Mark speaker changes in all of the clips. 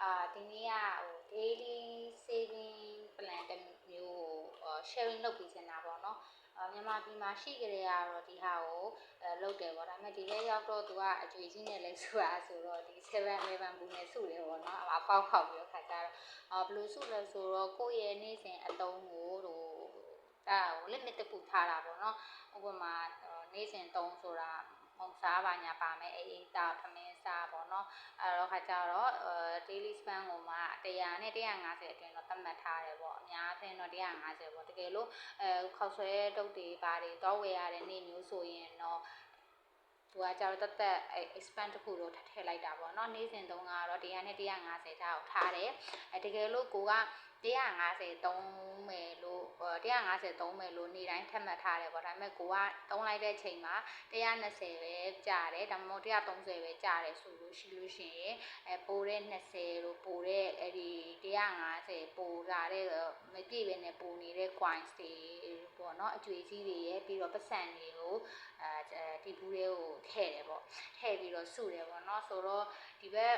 Speaker 1: အာဒီနေ့ကဟို daily saving plan တစ်မျိုးကို sharing လုပ်ပြီးစင်တာပေါ့နော်အာမြန်မာပြည်မှာရှိကြတဲ့ကတော့ဒီဟာကိုအဲလုပ်တယ်ပေါ့ဒါပေမဲ့ဒီထဲရောက်တော့သူကအကျွေးကြီးနဲ့လဲဆိုတာဆိုတော့ဒီ7 11ဘူးနဲ့စုတယ်ပေါ့နော်အမပေါက်ခောက်ပြီးတော့ခါကြတော့အာဘယ်လိုစုလဲဆိုတော့ကိုယ့်ရဲ့နေ့စဉ်အသုံးကိုဟိုဒါဟို limit တစ်ခုထားတာပေါ့နော်ဥပမာနေ့စဉ်သုံးဆိုတာ မုံစားပါညာပါမယ်အေးအေးတောက်ထမင်းစားပေါ့နော်အဲ့တော့ခါကြတော့အဲ daily span ကိုမှ100နဲ့150အတွင်းတော့သတ်မှတ်ထားတယ်ပေါ့အများအပြားတော့150ပေါ့တကယ်လို့အဲခောက်ဆွဲတုပ်တွေပါတွေတော့ဝယ်ရတဲ့နေ့မျိုးဆိုရင်တော့သူကကြတော့တက်တက် expand တစ်ခုတော့ထည့်လိုက်တာပေါ့เนาะနေ့စဉ်တုန်းကတော့100နဲ့150ထားအောင်ထားတယ်အဲတကယ်လို့ကိုက 150သုံးမယ်လို့150သုံးမယ်လို့နေ့တိုင်းထပ်မှတ်ထားတယ်ပေါ့ဒါပေမဲ့ကိုကသုံးလိုက်တဲ့ချိန်မှာ120ပဲကြာတယ်ဒါမှမဟုတ်130ပဲကြာတယ်ဆိုလို့ရှိလို့ရှိရင်အဲပိုတဲ့20လို့ပိုတဲ့အဲ့ဒီ150ပိုလာတဲ့မပြည့်ပဲနဲ့ပိုနေတဲ့ coins တွေပေါ့နော်အကျွေးကြီးတွေရဲ့ပြီးတော့ပတ်စံတွေကိုအဲဒီဘူးတွေကိုထည့်တယ်ပေါ့ထည့်ပြီးတော့စုတယ်ပေါ့နော်ဆိုတော့ဒီဘက်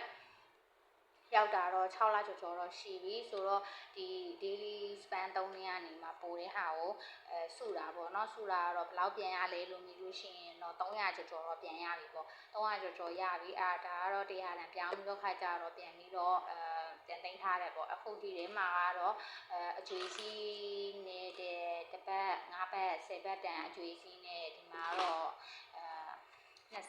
Speaker 1: ရောက်တာတော့6လကျော်ကျော်တော့ရှိပြီဆိုတော့ဒီ daily span 3နေ့ကနေမှပိုတဲ့ဟာကိုအဲစုတာပေါ့နော်စုတာကတော့ဘယ်လောက်ပြန်ရလဲလို့မြင်လို့ရှိရင်တော့300ကျော်ကျော်တော့ပြန်ရပြီပေါ့300ကျော်ကျော်ရပြီအာဒါကတော့တရားလံပြောင်းပြီးတော့ခါကြတော့ပြန်ပြီးတော့အဲပြန်သိမ်းထားတယ်ပေါ့အခုဒီထဲမှာကတော့အဲအကျွေးစီးနေတဲ့တစ်ပတ်၅ပတ်10ပတ်တန်အကျွေးစီးနေဒီမှာ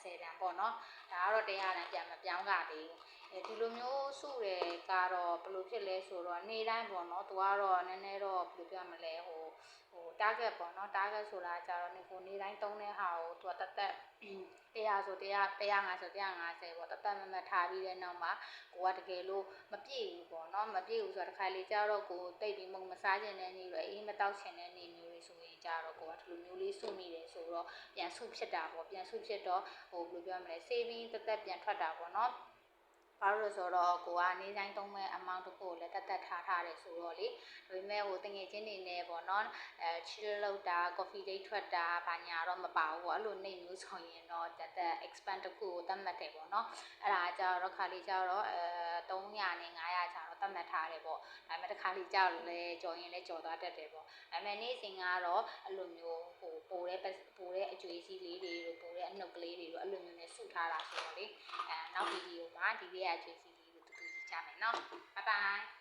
Speaker 1: 10တန်ပေါ့နော်ဒါကတော့100တန်ပြန်မပြောင်းကြသေးဘူးအဲဒီလိုမျိုးစုတယ်ကတော့ဘယ်လိုဖြစ်လဲဆိုတော့နေ့တိုင်းပေါ့နော်သူကတော့နည်းနည်းတော့ဘယ်လိုပြောမလဲဟိုဟို target ပေါ့နော် target ဆိုတာကြတော့နေကိုနေ့တိုင်းတုံးတဲ့ဟာကိုသူကတသက်100ဆို100 150ဆို150ပေါ့တသက်မမထားပြီးတဲ့နောက်မှာကိုကတကယ်လို့မပြည့်ဘူးပေါ့နော်မပြည့်ဘူးဆိုတော့တစ်ခါလေကြတော့ကိုတိတ်ပြီးမုံမစားခြင်းနဲ့နေရအေးမတောက်ခြင်းနဲ့နေ ကြတော့ကိုကဒီလိုမျိုးလေးစုမိတယ်ဆိုတော့ပြန်စုဖြစ်တာပေါ့ပြန်စုဖြစ်တော့ဟိုဘယ်လိုပြောမလဲ saving တသက်ပြန်ထွက်တာပေါ့နော် ဘာလို့လဲဆိုတော့ကိုကနေတိုင်းသုံးမဲ့ amount တခုကိုလည်းတတ်တတ်ထားထားတယ်ဆိုတော့လေဒါပေမဲ့ဟိုတငယ်ချင်းတွေနဲ့ပေါ့နော်အဲ chill လောက်တာ coffee date ထွက်တာဘာညာတော့မပါဘူးပေါ့အဲ့လိုနေမျိုးဆိုရင်တော့တတ်တတ် expand တခုကိုတတ်မှတ်တယ်ပေါ့နော်အဲ့ဒါကြတော့ခါလေးကြတော့အဲ300နဲ့900ကြတော့တတ်မှတ်ထားတယ်ပေါ့ဒါပေမဲ့တစ်ခါလေးကြလို့လဲကြော်ရင်လဲကြော်သွားတတ်တယ်ပေါ့ဒါပေမဲ့နေ့စဉ်ကတော့အဲ့လိုမျိုးဟိုပိုတဲ့ပိုတဲ့အကျွေးစီးလေးတွေတို့ပိုတဲ့အနှုတ်ကလေးတွေတို့အဲ့လိုမျိုးနဲ့စုထားတာဆိုတော့လေအဲနောက်ဗီဒီယို မှာဒီလေးအကျွေးစီးလေးတို့တူတူကြည့်ကြမယ်နော်ဘိုင်ဘိုင်